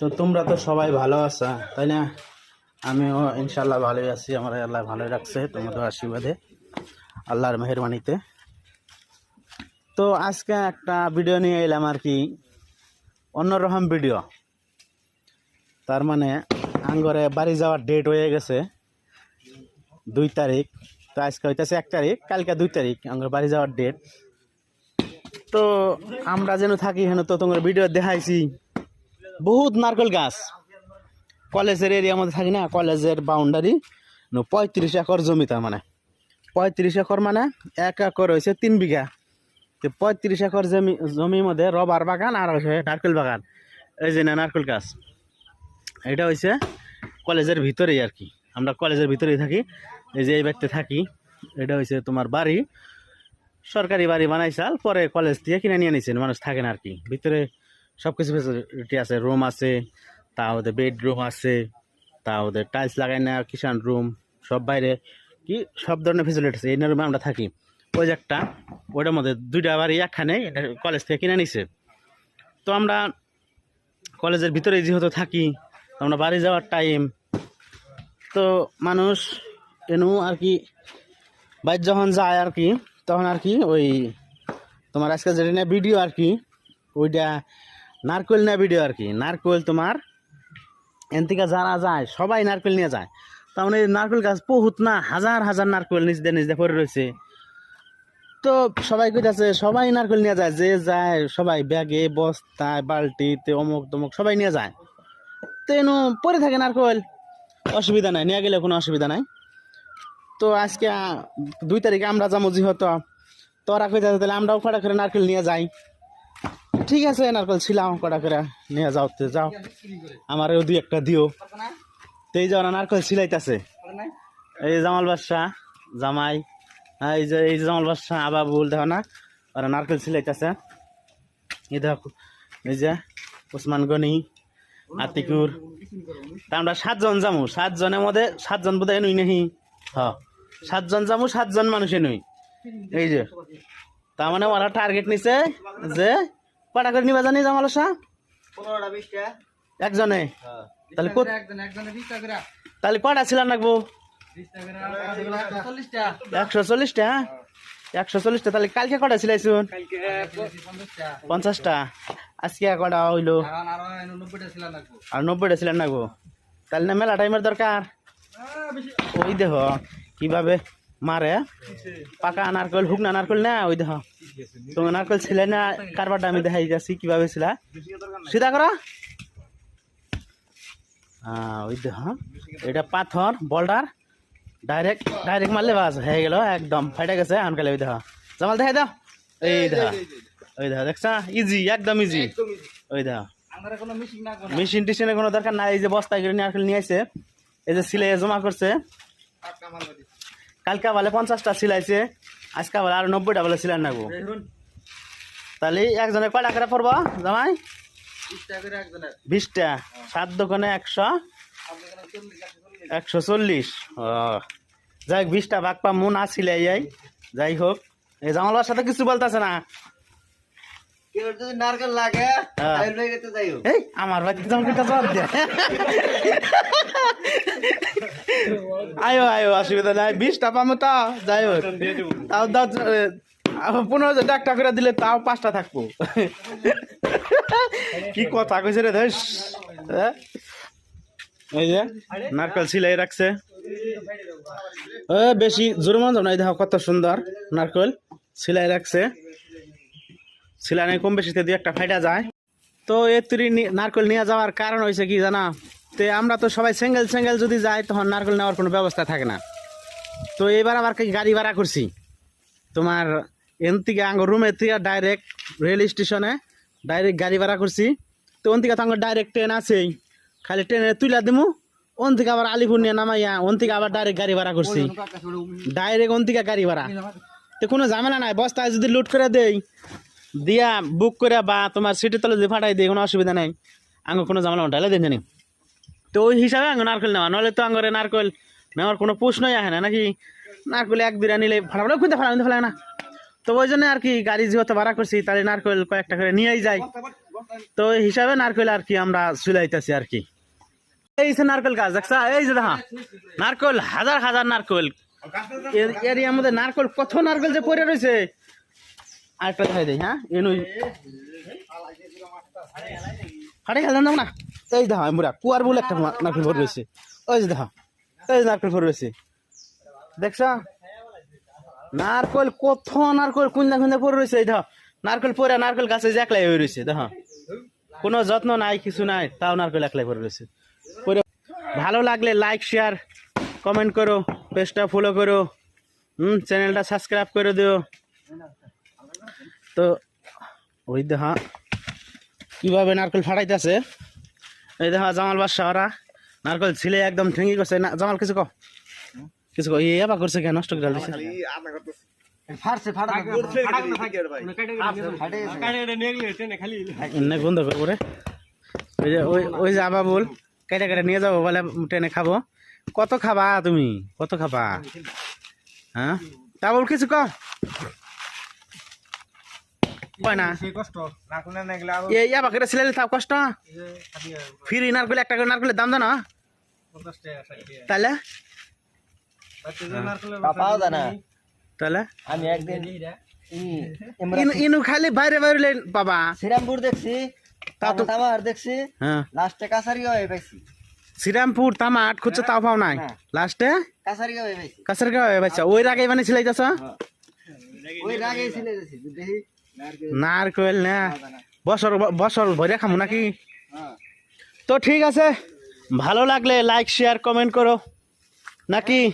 তো তোমরা তো সবাই ভালো আছো, তাই না? আমিও ইনশাল্লাহ ভালোই আছি, আমার আল্লাহ ভালোই রাখছে, তোমাদের আশীর্বাদে, আল্লাহর মেহরবানিতে। তো আজকে একটা ভিডিও নিয়ে এলাম আর কি, অন্যরকম ভিডিও। তার মানে আঙ্গরে বাড়ি যাওয়ার ডেট হয়ে গেছে, দুই তারিখ। তো আজকে হইতেছে এক তারিখ, কালকে দুই তারিখ, আঙ্গর বাড়ি যাওয়ার ডেট তো আমরা যেন থাকি হেন, তো তোমার ভিডিও দেখাইছি। বহুত নারকেল গাছ। কলেজের এরিয়ার মধ্যে থাকি না, কলেজের বাউন্ডারি পঁয়ত্রিশ একর জমি তার মানে। পঁয়ত্রিশ একর মানে এক একর হয়েছে তিন বিঘা। তো পঁয়ত্রিশ একর জমি, জমির মধ্যে রবার বাগান আর হচ্ছে নারকেল বাগান। এই যে না, নারকেল গাছ। এটা হয়েছে কলেজের ভিতরেই আর কি। আমরা কলেজের ভিতরেই থাকি। এই যে এই বাড়িতে থাকি। এটা হয়েছে তোমার বাড়ি। সরকারি বাড়ি বানাইছাল পরে কলেজ থেকে কিনে নিয়ে নিয়েছেন মানুষ থাকে না আর কি। ভিতরে সব কিছু ফেসিলিটি আছে রুম আছে তা ওদের বেডরুম আছে তা ওদের টাইলস লাগাই না কিষান রুম সব বাইরে কি সব ধরনের ফেসিলিটি আছে, এই রুমে আমরা থাকি। ওই যে একটা, ওইটার মধ্যে দুইটা বাড়ি, একখানে কলেজ থেকে কিনে নিছে। তো আমরা কলেজের ভিতরে যেহেতু থাকি, আমরা বাড়ি যাওয়ার টাইম তো মানুষ এনু আর কি বাইর যখন যায় আর কি, তখন আর কি ওই তোমার আজকে যেটা ভিডিও আর কি, ওইটা নারকেল নিয়ে ভিডিও আর কি। নারকেল তোমার এন থেকে যারা যায়, সবাই নারকেল নিয়ে যায়। তার মানে নারকেল গাছ বহুত না, হাজার হাজার নারকেল নিচ দিয়ে পড়ে রয়েছে। তো সবাই কইতাছে, সবাই নারকেল নিয়ে যায়, যে যায়, সবাই ব্যাগে, বস্তায়, বালতিতে, অমুক তমুক সবাই নিয়ে যায়। তো এনু পরে থাকে নারকেল। অসুবিধা নাই, নিয়ে গেলে কোনো অসুবিধা নাই। তো আজকে দুই তারিখে আমরা যাব যেহেতু। তোরা কইতাছে তাহলে আমরাও কটা করে নারকেল নিয়ে যাই। ঠিক আছে, নারকেল ছিলাম কটা করে নিয়ে যাও, তো যাও। আমারও দুই একটা দিও। তো এই যে ওরা নারকেল ছিলাইতেছে। এই জামাল বাদশাহ জামাই হ্যাঁ এই যে, এই জামাল বাদশাহ আবাবুল, দেখো না, ওরা নারকেল ছিলাইতেছে। এই দেখো, এই যে ওসমান গনি, আতিকুর। তা আমরা সাতজন যামু, সাতজনের মধ্যে, সাতজন বোধ হয় নই নাহি? হ, সাতজন যামু, সাতজন মানুষ নই এই যে, তার মানে ওরা টার্গেট নিছে যে কটা করে নিবা জানি জামাল বাদশাহ পনেরোটা বিশটা। একজনে? তাহলে বিশটা করে তাহলে কটা ছিলাম রাখব একশো চল্লিশটা। একশো চল্লিশটা? তাহলে কালকে কটা ছিলাইছুন? পঞ্চাশটা। আজকে কটা হইল? আরও নব্বইটা ছিল লাগবো আর নব্বইটা ছিলেন নাকবো তাহলে না মেলা টাইমের দরকার? ওই দেহ কীভাবে মারে। পাকা নারকল হুকনা নারকল না, ওই দেহ তুমি নারকল ছিলে না কারবারটা আমি দেখাই যাচ্ছি, কীভাবে ছিলা? সিধা করো। ওই দেহ এটা পাথর, বল্ডার। ডাইরেক্ট ডাইরেক্ট মারলে বাস, হয়ে গেল, একদম। ফাইটে গেছে আনকালে ওই দেহ জামাল, দেখাই দাও। এই দেহ ওই দেহ দেখছা? ইজি একদম ইজি ওই কোনো মেশিন টেশিনের কোনো দরকার নাই, এই যে বস্তায় করে নারকেল নিয়ে আসে, এই যে সিলাই জমা করছে। কালকা বলে পঞ্চাশটা সিলাইছে আজকে বলে আর নব্বইটা বলে সিলাই নেব তাহলে একজনে কয় টাকা পড়ব জামাই? বিশটা একজনের। সাত দোকানে একশো। একশো চল্লিশ। যাই হোক বিশটা ভাগ পা মন আসিলাই যাই যাই হোক। এই জামালার সাথে কিছু বলতেছে না। আমার বাড়িতে কিটা জবাব দে। আয়ো আয়ো অসুবিধা নাই। বিশটা পাবো তা যাই হোক। তাও দাও পনেরো হাজার টাকা করে দিলে তাও পাঁচটা থাকব। কি কথা কইছে রে ধস? এই যে নারকেল সিলাই রাখছে। বেশি জোরমান যাও না দেখো কত সুন্দর নারকেল সিলাই রাখছে। সিলাই কম বেশিতে দুই একটা ফাইটা যায়। তো এ তুরি নারকেল নিয়ে যাওয়ার কারণ হয়েছে কি জানা? তো আমরা তো সবাই সিঙ্গেল সিঙ্গেল যদি যাই তখন নারকেল নেওয়ার কোনো ব্যবস্থা থাকে না। তো এবার আবার কি গাড়ি ভাড়া করছি? তোমার এন থেকে আঙ্গ রুমের থেকে ডাইরেক্ট রেল স্টেশনে ডাইরেক্ট গাড়ি ভাড়া করছি। তো ওন থেকে তো ডাইরেক্ট ট্রেন আছেই। খালি ট্রেনে তুইলা দিমু ওন থেকে আবার আলিপুর নিয়ে নামাইয়া ওন থেকে আবার ডাইরেক্ট গাড়ি ভাড়া করছি। ডাইরেক্ট ওন থেকে গাড়ি ভাড়া। তো কোনো ঝামেলা নাই বস্তায় যদি লুট করে দেই দিয়া বুক করে বা তোমার সিটের তলে যদি ফাটাই দিয়ে কোনো অসুবিধা নাই। আঙ্গ কোনো ঝামেলা উঠাইলে দেন জানি। তো ওই হিসাবে আঙ্গ নারকেল নেওয়া নাহলে তো আঙ্গরে নারকেল নেওয়ার কোনো প্রশ্নই আসে না, নাকি? নারকেল এক বিরা নিলে ফাটাবো খুঁজতে ফেলা ফেলে না। তো ওই জন্য আর কি গাড়ি যেহেতু ভাড়া করছি, তাহলে নারকেল কয়েকটা করে নিয়েই যাই। তো ওই হিসাবে নারকেল আর কি আমরা চুলাইতেছি আর কি। এই যে নারকেল গাছ, দেখছা? এই যে দেখা, নারকেল, হাজার হাজার নারকেল। এর- এরিয়ার মধ্যে নারকেল, কত নারকেল যে পড়ে রয়েছে। আরেকটা দেখাই দেই হ্যাঁ? এনুই হাড়ে খেলাম না। এই দেখা মুরা কুয়ার বলে একটা নারকেল ভরে রয়েছে। ওই যে দেখা, এই যে নারকেল ভরে রয়েছে। দেখছা? নারকেল কত নারকেল কুন্দা কুন্দা পড়ে রয়েছে, এই দেখো। নারকেল পরে নারকেল গাছে যে একলাই হয়ে রয়েছে, দেখো। কোনো যত্ন নাই, কিছু নাই, তাও নারকেল একলাই পড়ে রয়েছে। পরে ভালো লাগলে লাইক শেয়ার কমেন্ট করো পেজটা ফলো করো। হুম চ্যানেলটা সাবস্ক্রাইব করে দিও। তো ওই দেখা কীভাবে নারকেল ফাটাইতেছে? এই দেখা জামাল বাদশাহ ওরা নারকেল ছিলে একদম ঠেঙ্গি করছে না জামাল কিছু কো কিছু কো ইয়ে বা করছে কেন? নষ্ট করে দিছে বন্ধ করব রে ওই যে ওই ওই যে আবাবুল কেটে কেটে নিয়ে যাব বলে ট্রেনে খাব। কত খাবা তুমি? কত খাবা? হ্যাঁ? তা বল কিছু কর কয় না। এই তাও কষ্ট? ফিরি নারকেল একটা করে নারকেলের দাম দাও না তাহলে? পাওয়া যায় না তাহলে? আমি একদিন ইনু- ইনু খালি বাইরে বাইরে পাবা শ্রীরামপুর দেখছি তামার দেখছি হ্যাঁ। লাস্টে কাছারি হয়ে পাইছি। শ্রীরামপুর তামা আট খুঁজছে তাও পাও নাই। লাস্টে? কাছারি হয়ে পাইছি। কাছের ওই রাগে মানে ছিলাইতেছ? ওই রাগে দেখছি দেখি। নারকেল, না। বছর বছর ভরে খামো নাকি? তো ঠিক আছে, ভালো লাগলে লাইক শেয়ার কমেন্ট করো। নাকি?